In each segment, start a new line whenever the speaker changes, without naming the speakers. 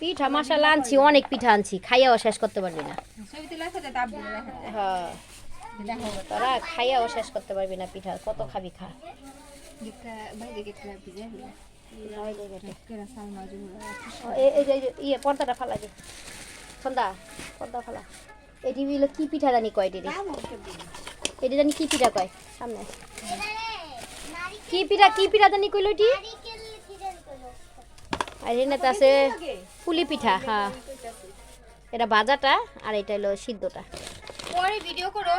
পিঠা। মশলা আনছি অনেক পিঠা আনছি খাইয়াও শেষ করতে পারবি না। হ্যাঁ। তোরা খাইয়াও শেষ করতে পারবি না পিঠা কত খাবি খা। ইয়ে পর্দাটা ফালা যে। সন্ধ্যা পর্দা ফালা। এটি হইল কি পিঠা জানি কয় এটি এটি জানি কি পিঠা কয়? সামনে। কি পিঠা কি পিঠা জানি কইলো এটি? আর এখানে তো আছে পুলি পিঠা হ্যাঁ। এটা ভাজাটা আর এটা হলো সিদ্ধটা।
পরে ভিডিও করো।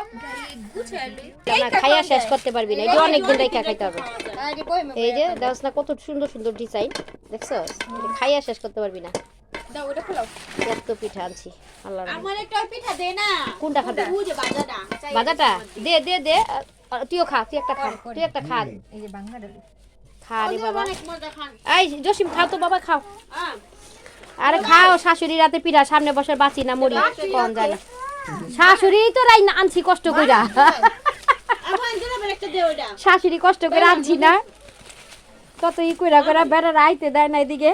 না খাইয়া শেষ করতে পারবি না। এটা অনেক দিন রেখে খাইতে হবে। এই যে দেখছ না কত সুন্দর সুন্দর ডিজাইন দেখছ? খাইয়া শেষ করতে পারবি না।
দাও ওটা খোলাও।
এত পিঠা আনছি আল্লাহ
আমার একটা পিঠা দে না।
কোনটা খাবে?
বাজাটা
দে দে দে। তুইও খা তুই একটা খা তুই একটা খা।
এই যে বাংলা
খা রে বাবা। এই জসিম খাও তো বাবা খাও। আরে খাও শাশুড়ি রাতে পিঠা সামনে বসে বাঁচি না মরি। কম জানি শাশুড়ি তো রাই না আনছি কষ্ট কইরা। শাশুড়ি কষ্ট করে আনছি না। কত ই কইরা কইরা বেড়ার আইতে দেয় না এদিকে।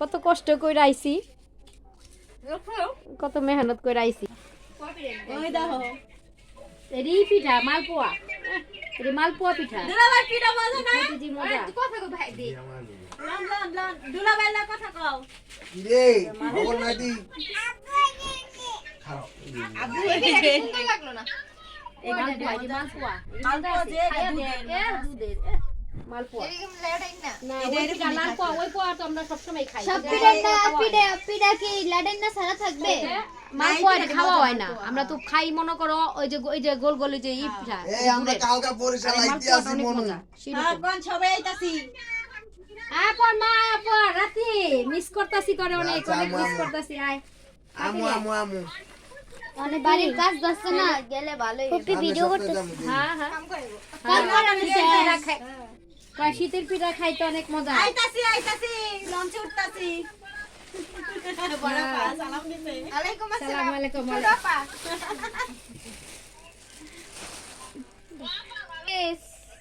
কত কষ্ট কইরা আইছি। কত মেহনত কইরা আইছি। পিঠা মালপোয়া। এরি মালপোয়া পিঠা।
দুলাভাই পিঠা মজা না?
যে মজা।
কথা কো ভাই দি।
Loan loan loan. দুলাভাই লা কথা কও।
রে খবর না দি
আব্বু
সুন্দর লাগল না।
এই মালপোয়া মালপোয়া।
যে দুধের,
দুধের, মালপোয়া।
না।
না ওই পিঠা মালপোয়া ওই পোয়া তো আমরা সবসময় খাই।
সব পিঠা
খাওয়া।
পিঠা পিঠা কি লাডেন না সারা থাকবে?
মালপোয়া খাওয়া হয় না। আমরা তো খাই মনে করো ওই যে ওই যে গোল গোল যে ই
আমরা কালকা পরিষ্কার লাইতে আসি
অনেক
হ্যাঁ। সবাই আইতাছি।
আয় মা আয় পর রাতে মিস করতাছি করে অনেক
আচ্ছা,
অনেক মিস করতাছি আয়।
আমু আমু আমু।
মানে বাড়ির কাজ দছে না। গেলে ভালোই
ভিডিও করতে
হ্যাঁ হ্যাঁ
কাম করব
আমি কয় শীতের পিঠা খাইতে অনেক মজা।
আইতাছি আইতাছি লঞ্চে উঠতাছি।
আলাইকুম আসসালাম।
আলাইকুম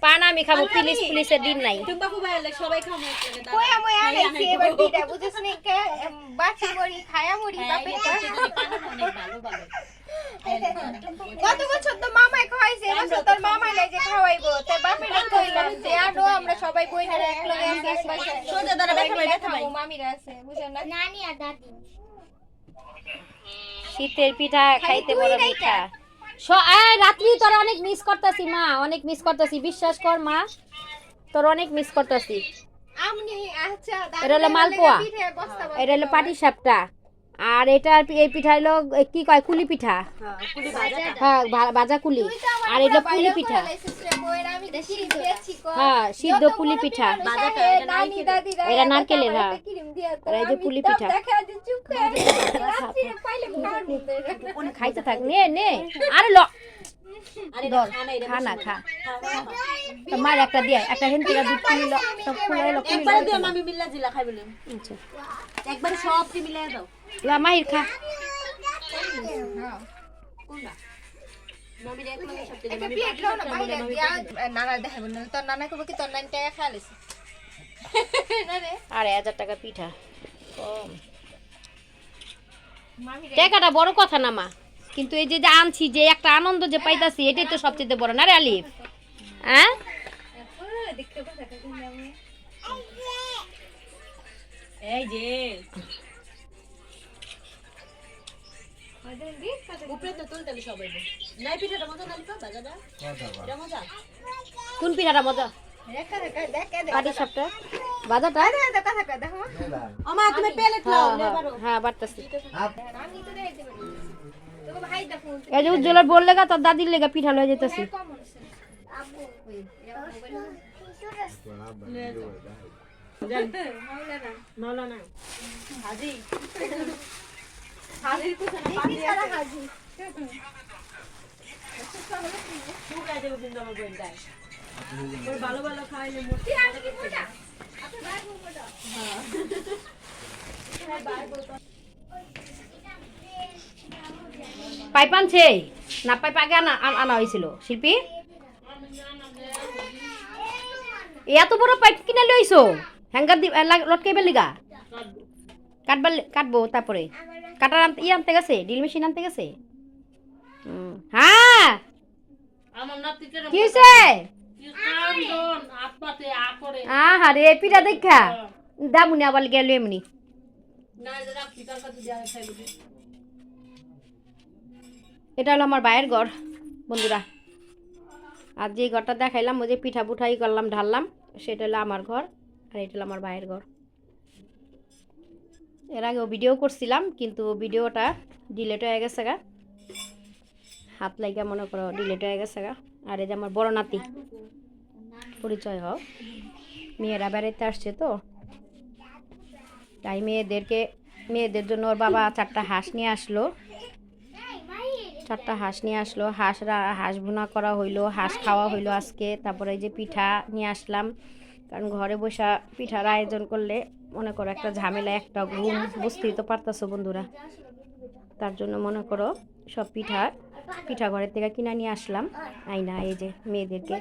পান আমি খাব পুলিশ পুলিশের দিন নাই।
তুমি বাবু ভাই সবাই খামো
কই আমি আনাইছি এবার পিঠা বুঝছ নি কে? বাচ্চা মরি খায়া মরি বাপে।
ভালো ভালো।
গত বছর তো মামাই খাওয়াইছে এবছর তোর মামা নাই যে খাওয়াইবো তো কইলাম যে আনো আমরা সবাই বইনারা একলগে আছি এক বাসায়
সোজা দাঁড়া ভাই ভাই।
মামিরা আছে বুঝছেন না?
নানি আর দাদি।
শীতের পিঠা খাইতে বড় মিঠা। আয়, রাত্রি তোর অনেক মিস করতাছি মা অনেক মিস করতাছি বিশ্বাস কর মা তোর অনেক মিস করতাছি।
আচ্ছা
এটা হলো মালপোয়া। এটা হলো পাটি সাপটা আর এটা এই পিঠা হলো কি কয় কুলি পিঠা? হ্যাঁ বাজা কুলি। আর এটা পুলি পিঠা। হ্যাঁ সিদ্ধ পুলি পিঠা।
এটা
নারকেলের, হ্যাঁ। এই যে পুলি পিঠা। খাইতে থাক নে নে। আরে ল
আরে
ধর খা না খা মার একটা দিয়ে একটা হেন থেকে দুধ খুলি ল সব খুলাই ল খুলি
একবার দিও মামি মিল্লা জিলা খাই বলে
আচ্ছা।
একবার সব কি মিলাই দাও।
লা মাহির খা। হাজার টাকা পিঠা। টাকাটা বড় কথা না মা। কিন্তু এই যে যে আনছি যে একটা আনন্দ যে পাইতাছি এটাই তো সবচেয়ে বড়। না রে আলিফ? হ্যাঁ? কোন পিঠাটা মজা? বাজাটা?
দেখা
তুমি প্লেট
হ্যাঁ হ্যাঁ বাড়তাছি। এই যে উজ্জ্বলের বল লেগা তোর দাদির লেগা পিঠা লয়ে যেতেছি।
আছে। আব্বু ওই
নলা না হাজি হাজির কিছু না পানি
সারা হাজি
শুকাই দেবো কিন্তু আমার বোন দেয় ওর ভালো ভালো খাইলে মোটি
আমি কি মোটা আপনি ভাই মোটা
পাইপ আনছে না পাইপ আগে আনা আন- হয়েছিল শিল্পী? এত বড় পাইপ কিনে লইছো হ্যাঙ্গার দি লটকাইবার লিগা কাটবার কাটবো তারপরে। কাটার আনতে ই আনতে গেছে? ড্রিল মেশিন আনতে গেছে। হ্যাঁ। কি হয়েছে আহা রে পিঠা দেখা। দামুনি আবার গেল এমনি। এটা হলো আমার ভাইয়ের ঘর, বন্ধুরা। আর যে ঘরটা দেখাইলাম, ওই যে পিঠা পুঠাই করলাম, ঢাললাম, সেটা হলো আমার ঘর আর এটা হলো আমার ভাইয়ের ঘর। এর আগেও ভিডিও করছিলাম, কিন্তু ভিডিওটা ডিলেট হয়ে গেছে গা। হাত লাগিয়া মনে করো ডিলেট হয়ে গেছে গা। আর এই যে আমার বড় নাতি, পরিচয় হোক। মেয়েরা বেড়াইতে আসছে তো, তাই মেয়েদেরকে, মেয়েদের জন্য ওর বাবা চারটা হাঁস নিয়ে আসলো। চারটা হাঁস নিয়ে আসলো। হাঁস হাঁস ভুনা করা হইল, হাঁস খাওয়া হইল আজকে। তারপরে এই যে পিঠা নিয়ে আসলাম। কারণ ঘরে বসা পিঠার আয়োজন করলে মনে করো একটা ঝামেলা, একটা ঘুম, বুঝতেই তো পারতেছো বন্ধুরা। তার জন্য মনে করো সব পিঠা পিঠা ঘরের থেকে কিনে নিয়ে আসলাম। আইনা এই যে মেয়েদেরকে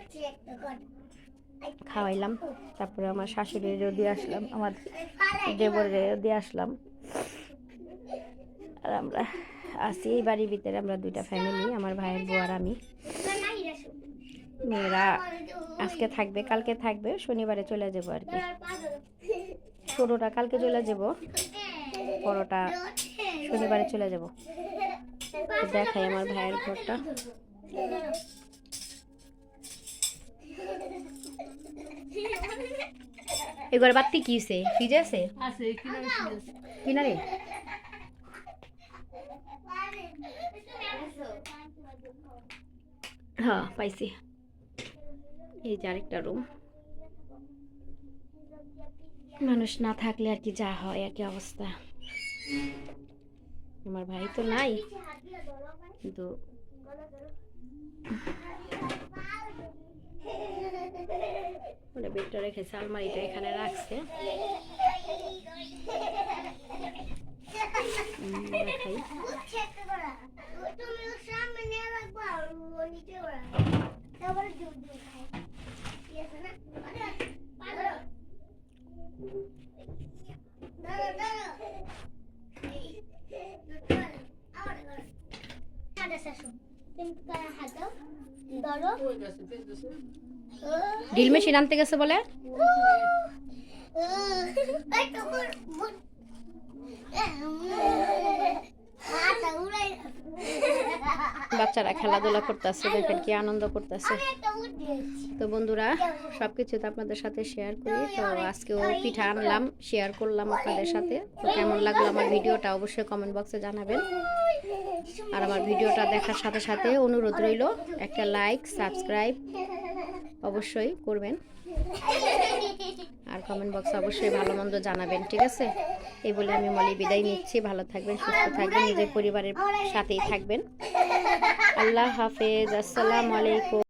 খাওয়াইলাম। তারপরে আমার শাশুড়িরও দিয়ে আসলাম, আমার দেবরেরও দিয়ে আসলাম। আর আমরা আছি এই বাড়ির ভিতরে আমরা দুইটা ফ্যামিলি আমার ভাইয়ের বউ আর আমি। মেয়েরা আজকে থাকবে কালকে থাকবে শনিবারে চলে যাব আর কি। ছোটোটা কালকে চলে যাব বড়টা শনিবারে চলে যাব। দেখাই আমার ভাইয়ের ঘরটা। এবার বাত্তি কি হইছে? ফ্রিজে আছে?
আছে কিনা
কিনা রে হ্যাঁ পাইছি। এই যে আরেকটা রুম মানুষ না থাকলে আর কি যা হয়, একই অবস্থা। আমার ভাই তো নাই, কিন্তু বেডটা রেখেছে আলমারিটা এখানে রাখছে। দেখাই মেশিন আনতে গেছে বলে বাচ্চারা খেলাধুলা করতেছে দেখেন কি আনন্দ করতেছে। তো বন্ধুরা সব কিছু তো আপনাদের সাথে শেয়ার করি তো আজকেও পিঠা আনলাম শেয়ার করলাম আপনাদের সাথে। তো কেমন লাগল আমার ভিডিওটা অবশ্যই কমেন্ট বক্সে জানাবেন। আর আমার ভিডিওটা দেখার সাথে সাথে অনুরোধ রইল একটা লাইক সাবস্ক্রাইব অবশ্যই করবেন। আর কমেন্ট বক্সে অবশ্যই ভালো মন্দ জানাবেন, ঠিক আছে? এই বলে আমি মলি বিদায় নিচ্ছি। ভালো থাকবেন, সুস্থ থাকবেন, নিজের পরিবারের সাথেই থাকবেন। আল্লাহ হাফেজ, আসসালামু আলাইকুম।